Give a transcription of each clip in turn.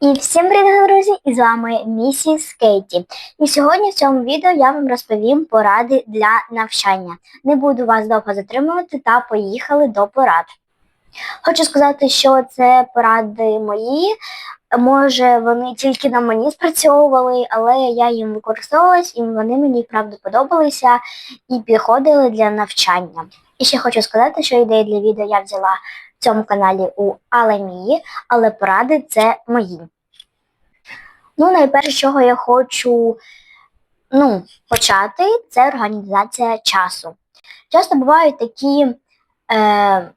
І всім привіт, друзі! І з вами місіс Кейті. І сьогодні в цьому відео я вам розповім поради для навчання. Не буду вас довго затримувати та поїхали до порад. Хочу сказати, що це поради мої. Може, вони тільки на мені спрацьовували, але я їм використовувалась, і вони мені правда подобалися і підходили для навчання. І ще хочу сказати, що ідеї для відео я взяла цьому каналі у Алемії, але поради це мої. Ну, найперше, чого я хочу ну, почати, це організація часу. Часто бувають такі е,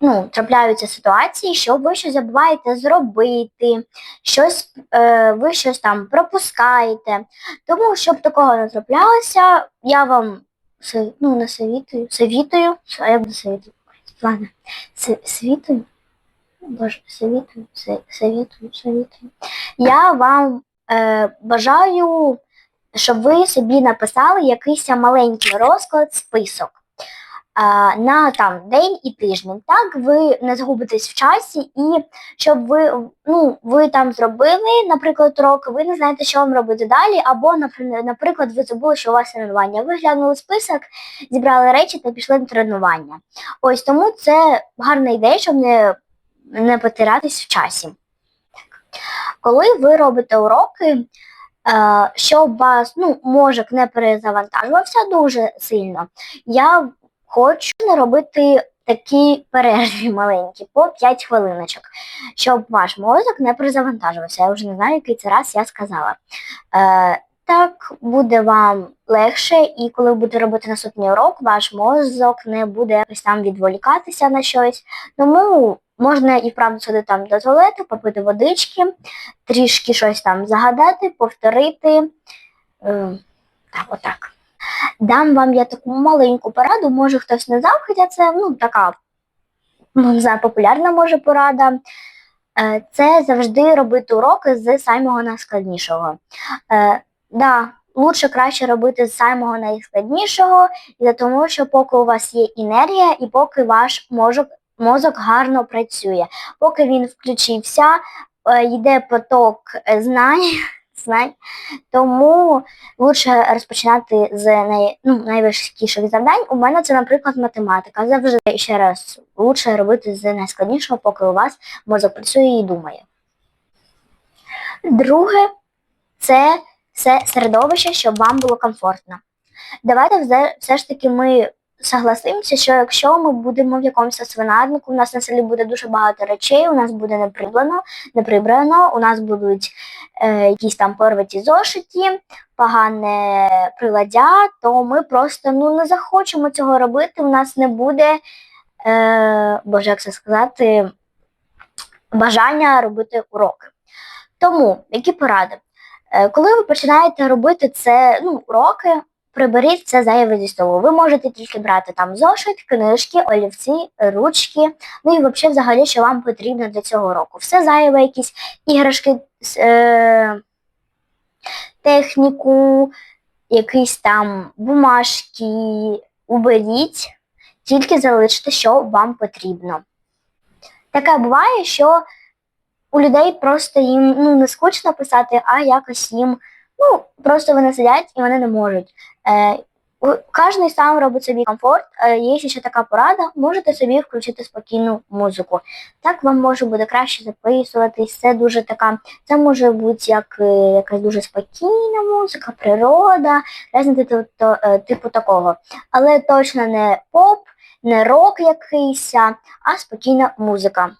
ну, трапляються ситуації, що ви щось забуваєте зробити, щось, е, ви щось там пропускаєте. Тому, щоб такого не траплялося, я вам ну, не совітую, совітую, а як не совітую? Ладно, С- світую. Боже, світую, світую, совітую. Я вам е, бажаю, щоб ви собі написали якийсь маленький розклад, список на там день і тиждень. Так ви не згубитесь в часі, і щоб ви, ну, ви там зробили, наприклад, урок, ви не знаєте, що вам робити далі, або, напри- наприклад, ви забули, що у вас тренування. Ви глянули список, зібрали речі та пішли на тренування. Ось тому це гарна ідея, щоб не, не потиратись в часі. Коли ви робите уроки, щоб вас ну, мозок не перезавантажувався дуже сильно, я хочу не робити такі перерви маленькі по 5 хвилиночок, щоб ваш мозок не перезавантажувався. Я вже не знаю, який це раз я сказала. Е, так буде вам легше, і коли ви будете робити наступний урок, ваш мозок не буде якось там відволікатися на щось. Тому можна і вправду сходити там до туалету, попити водички, трішки щось там загадати, повторити. Е, так, отак. Дам вам я таку маленьку пораду, може хтось не знав, хоча це ну, така ну, не знаю, популярна може порада. Е, Це завжди робити уроки з самого найскладнішого. Е, да, лучше краще робити з самого найскладнішого, тому що поки у вас є енергія, і поки ваш мозок, мозок гарно працює, поки він включився, е, йде поток знань, знань, тому лучше розпочинати з най, ну, найважкіших завдань. У мене це, наприклад, математика. Завжди ще раз лучше робити з найскладнішого, поки у вас мозок працює і думає. Друге, це все середовище, щоб вам було комфортно. Давайте все, ж таки ми согласимося, що якщо ми будемо в якомусь свинарнику, у нас на селі буде дуже багато речей, у нас буде не прибрано, не прибрано, у нас будуть е, якісь там порваті зошиті, погане приладдя, то ми просто ну, не захочемо цього робити, у нас не буде, е, боже, як це сказати, бажання робити уроки. Тому, які поради? Е, Коли ви починаєте робити це, ну, уроки, приберіть це зайве зі столу. Ви можете тільки брати там зошит, книжки, олівці, ручки, ну і взагалі, взагалі, що вам потрібно для цього уроку. Все зайве, якісь іграшки, е, техніку, якісь там бумажки, уберіть, тільки залиште, що вам потрібно. Таке буває, що у людей просто їм ну, не скучно писати, а якось їм ну, просто вони сидять і вони не можуть. Е, Кожен сам робить собі комфорт. Е, є ще така порада, можете собі включити спокійну музику. Так вам може буде краще записуватись. Це дуже така, це може бути як е, якась дуже спокійна музика, природа, різне типу, то- е, типу такого. Але точно не поп, не рок якийсь, а спокійна музика.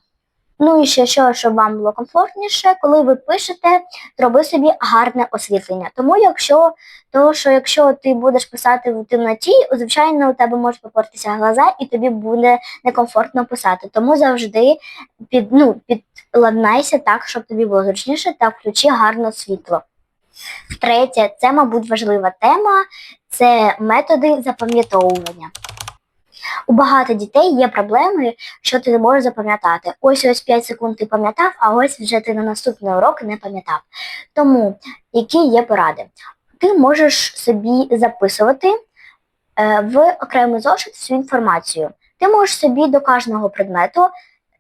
Ну і ще що, щоб вам було комфортніше, коли ви пишете, зроби собі гарне освітлення. Тому якщо, то, що якщо ти будеш писати в темноті, звичайно, у тебе можуть попортитися глаза, і тобі буде некомфортно писати. Тому завжди під, ну, підладнайся так, щоб тобі було зручніше, та включи гарне світло. Третє, це, мабуть, важлива тема, це методи запам'ятовування. У багато дітей є проблеми, що ти не можеш запам'ятати. Ось ось 5 секунд ти пам'ятав, а ось вже ти на наступний урок не пам'ятав. Тому які є поради? Ти можеш собі записувати е, в окремий зошит всю інформацію. Ти можеш собі до кожного предмету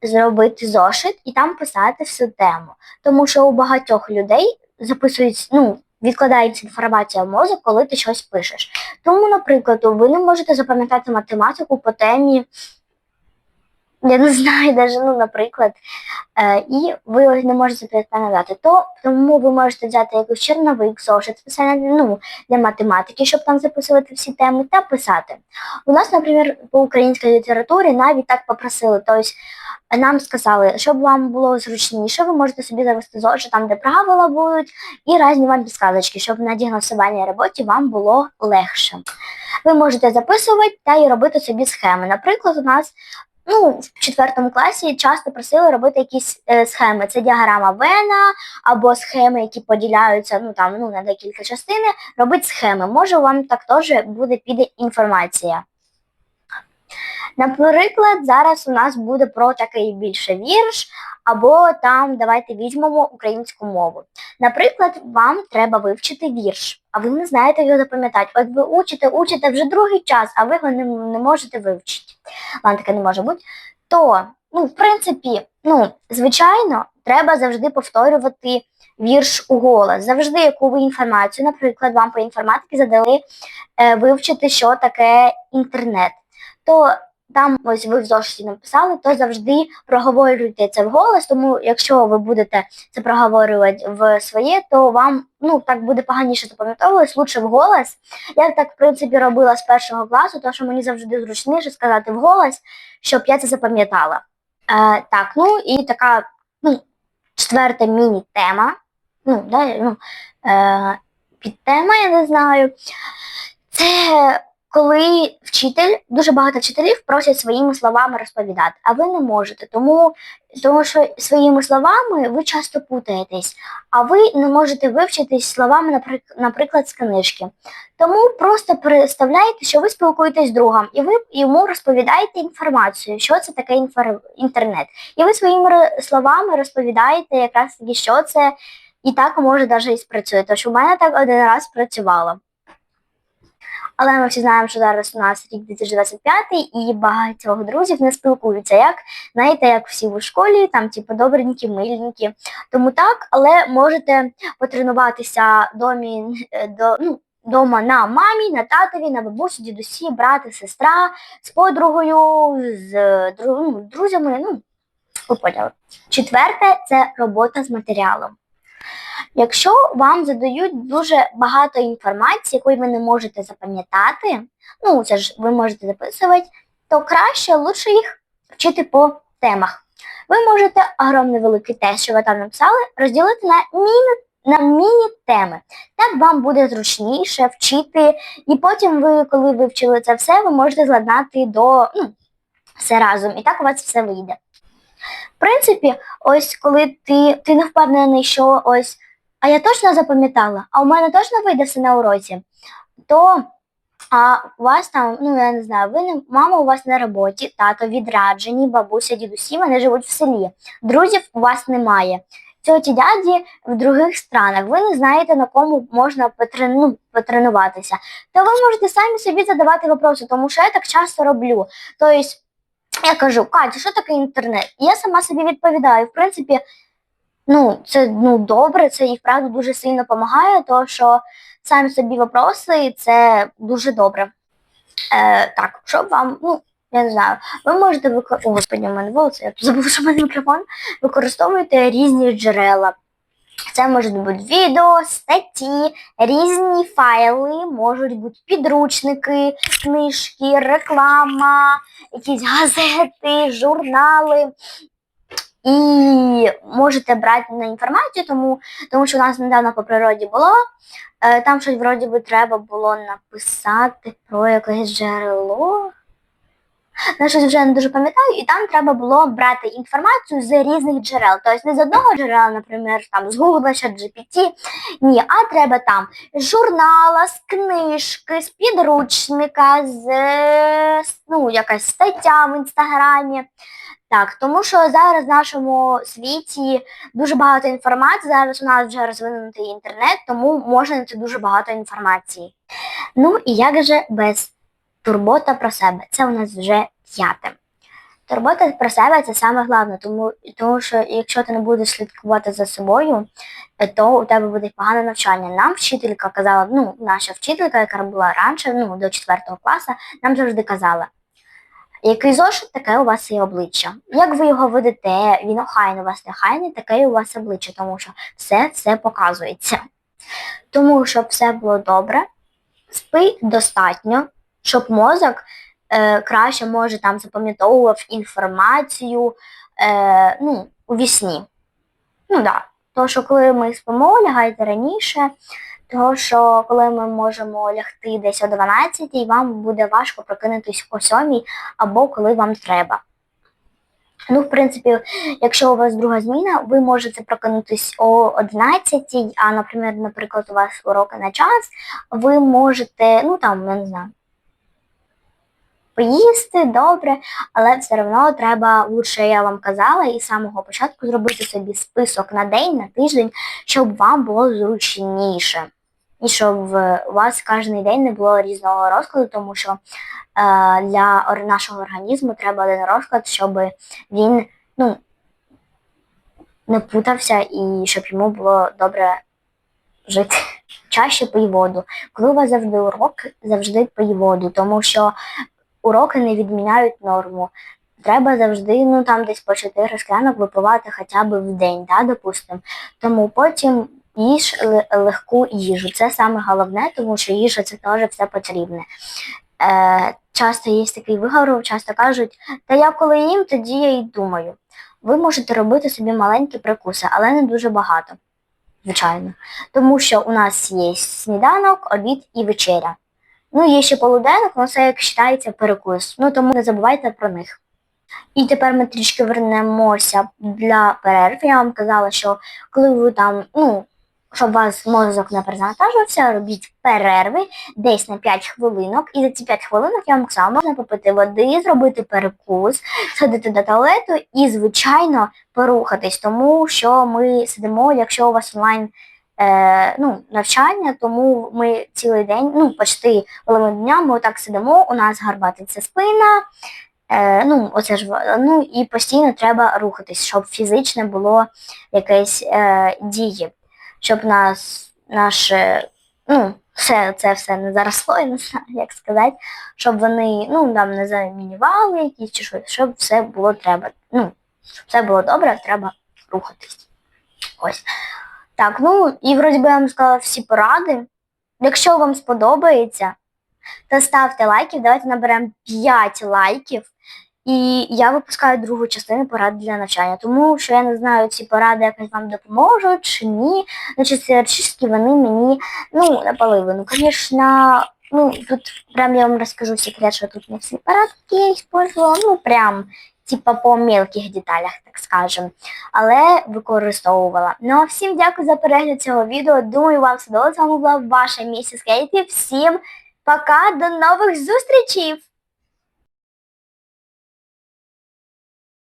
зробити зошит і там писати всю тему. Тому що у багатьох людей записують, ну, відкладається інформація в мозок, коли ти щось пишеш. Тому, наприклад, ви не можете запам'ятати математику по темі, я не знаю, даже, ну, наприклад, е, і ви не можете запам'ятати. То, тому ви можете взяти якийсь черновик, зошит, спеціально ну, для математики, щоб там записувати всі теми та писати. У нас, наприклад, по українській літературі навіть так попросили. Тобто нам сказали, щоб вам було зручніше, ви можете собі завести зошит, там, де правила будуть, і різні вам підсказочки, щоб на діагностувальній роботі вам було легше. Ви можете записувати та й робити собі схеми. Наприклад, у нас ну, в четвертому класі часто просили робити якісь е, схеми. Це діаграма Вена або схеми, які поділяються ну, там, ну, на декілька частин. Робити схеми. Може, вам так теж буде піде інформація. Наприклад, зараз у нас буде про такий більше вірш, або там давайте візьмемо українську мову. Наприклад, вам треба вивчити вірш, а ви не знаєте його запам'ятати. От ви учите, учите вже другий час, а ви його не, не можете вивчити. Ладно, таке не може бути. То, ну, в принципі, ну, звичайно, треба завжди повторювати вірш у голос. Завжди яку ви інформацію, наприклад, вам по інформатиці задали е, вивчити, що таке інтернет. То там ось ви в зошиті написали, то завжди проговорюйте це вголос, тому якщо ви будете це проговорювати в своє, то вам ну так буде поганіше запам'ятовуватись, лучше вголос. Я так, в принципі, робила з першого класу, тому що мені завжди зручніше сказати вголос, щоб я це запам'ятала. Е, Так, ну і така ну, четверта міні-тема. Ну, да, ну, е, підтема, я не знаю. Це коли вчитель, дуже багато вчителів просять своїми словами розповідати, а ви не можете, тому, тому що своїми словами ви часто путаєтесь, а ви не можете вивчитись словами, наприклад, з книжки. Тому просто представляйте, що ви спілкуєтесь з другом, і ви йому розповідаєте інформацію, що це таке інфор... інтернет. І ви своїми словами розповідаєте якраз таки, що це, і так може навіть і спрацює. Тож у мене так один раз спрацювало. Але ми всі знаємо, що зараз у нас рік 2025 і багатьох друзів не спілкуються, як знаєте, як всі у школі, там типу добренькі, мильненькі. Тому так, але можете потренуватися домі е, до ну. Дома на мамі, на татові, на бабусі, дідусі, брати, сестра, з подругою, з ну, друзями. ну, ви. Четверте це робота з матеріалом. Якщо вам задають дуже багато інформації, якої ви не можете запам'ятати, ну це ж ви можете записувати, то краще лучше їх вчити по темах. Ви можете огромний великий тест, що ви там написали, розділити на міні на міні-теми. Так вам буде зручніше вчити, і потім ви, коли ви вчили це все, ви можете зладнати до ну, все разом. І так у вас все вийде. Принципі, ось коли ти ти не впевнений, що ось а я точно запам'ятала, а у мене точно вийде все на уроці, то а у вас там, ну я не знаю, ви не мама у вас на роботі, тато відраджені, бабуся, дідусі, вони живуть в селі. Друзів у вас немає. Тьоті дяді в других странах. Ви не знаєте, на кому можна потрену, ну, потренуватися. То ви можете самі собі задавати випроси, тому що я так часто роблю. Тобто я кажу, Катя, що таке інтернет? І я сама собі відповідаю. В принципі, ну, це ну, добре, це і вправду дуже сильно допомагає, тому що самі собі вопроси це дуже добре. Е, Так, щоб вам, ну, я не знаю, ви можете використовувати, О, господи, у мене волоси, я забув, що в мене мікрофон, використовуйте різні джерела. Це можуть бути відео, статті, різні файли, можуть бути підручники, книжки, реклама, якісь газети, журнали. І можете брати на інформацію, тому тому що у нас недавно по природі було. Е, там щось вроді би треба було написати про якесь джерело. Я щось вже не дуже пам'ятаю, і там треба було брати інформацію з різних джерел. Тобто не з одного джерела, наприклад, там з Google чи GPT, ні, а треба там з журнала, з книжки, з підручника, з ну, якась стаття в інстаграмі. Так, тому що зараз в нашому світі дуже багато інформації, зараз у нас вже розвинутий інтернет, тому можна знайти дуже багато інформації. Ну і як же без турбота про себе? Це у нас вже п'яте. Турбота про себе це саме головне, тому, тому що якщо ти не будеш слідкувати за собою, е, то у тебе буде погане навчання. Нам вчителька казала, ну, наша вчителька, яка була раніше, ну, до 4 класу, нам завжди казала, який зошит, таке у вас і обличчя. Як ви його ведете, він охайний у вас нехайний, таке у вас обличчя, тому що все це показується. Тому, щоб все було добре, спи достатньо, щоб мозок е, краще може там запам'ятовував інформацію е, ну, у вісні. Ну да. Тому що коли ми спимо, лягайте раніше, тому що коли ми можемо лягти десь о 12, вам буде важко прокинутись о 7 або коли вам треба. Ну, в принципі, якщо у вас друга зміна, ви можете прокинутись о 11, а, наприклад, наприклад, у вас уроки на час, ви можете, ну там, я не знаю, поїсти добре, але все одно треба, лучше я вам казала, і з самого початку зробити собі список на день, на тиждень, щоб вам було зручніше. І щоб у вас кожен день не було різного розкладу, тому що е, для нашого організму треба один розклад, щоб він ну, не путався і щоб йому було добре жити. Чаще пий воду. Коли у вас завжди урок, завжди пий воду, тому що уроки не відміняють норму. Треба завжди, ну там десь по 4 склянок випивати хоча б в день, да, допустимо. Тому потім їж легку їжу. Це саме головне, тому що їжа це теж все потрібне. Е, часто є такий виговор, часто кажуть, та я коли їм, тоді я й думаю. Ви можете робити собі маленькі прикуси, але не дуже багато, звичайно. Тому що у нас є сніданок, обід і вечеря. Ну, є ще полуденок, але це як вважається перекус. Ну тому не забувайте про них. І тепер ми трішки вернемося для перерв. Я вам казала, що коли ви там, ну, щоб вас мозок не перезавантажувався, робіть перерви десь на 5 хвилинок. І за ці 5 хвилинок я вам казала, можна попити води, зробити перекус, сходити до туалету і, звичайно, порухатись, тому що ми сидимо, якщо у вас онлайн е, ну, навчання, тому ми цілий день, ну, почти половину дня ми отак сидимо, у нас гарбатиться спина. Е, ну, оце ж, ну, і постійно треба рухатись, щоб фізично було якесь е, дії, щоб нас, наше, ну, все, це все не заросло, я не знаю, як сказати, щоб вони, ну, там не замінювали якісь чи щось, щоб все було треба. Ну, щоб все було добре, треба рухатись. Ось. Так, ну і вроді би я вам сказала всі поради. Якщо вам сподобається, то ставте лайків, давайте наберемо 5 лайків. І я випускаю другу частину порад для навчання, тому що я не знаю, ці поради якось вам допоможуть чи ні. Значить, теоретично вони мені ну, наполовину. Звісно, ну тут прям я вам розкажу секрет, що тут не всі порадки я использовала, ну прям типа по мілких деталях, так скажем. Але використовувала. Ну а всім дякую за перегляд цього відео. Думаю, вам сподобалося. З вами була ваша місіс Кейті. Всім пока, до нових зустрічей!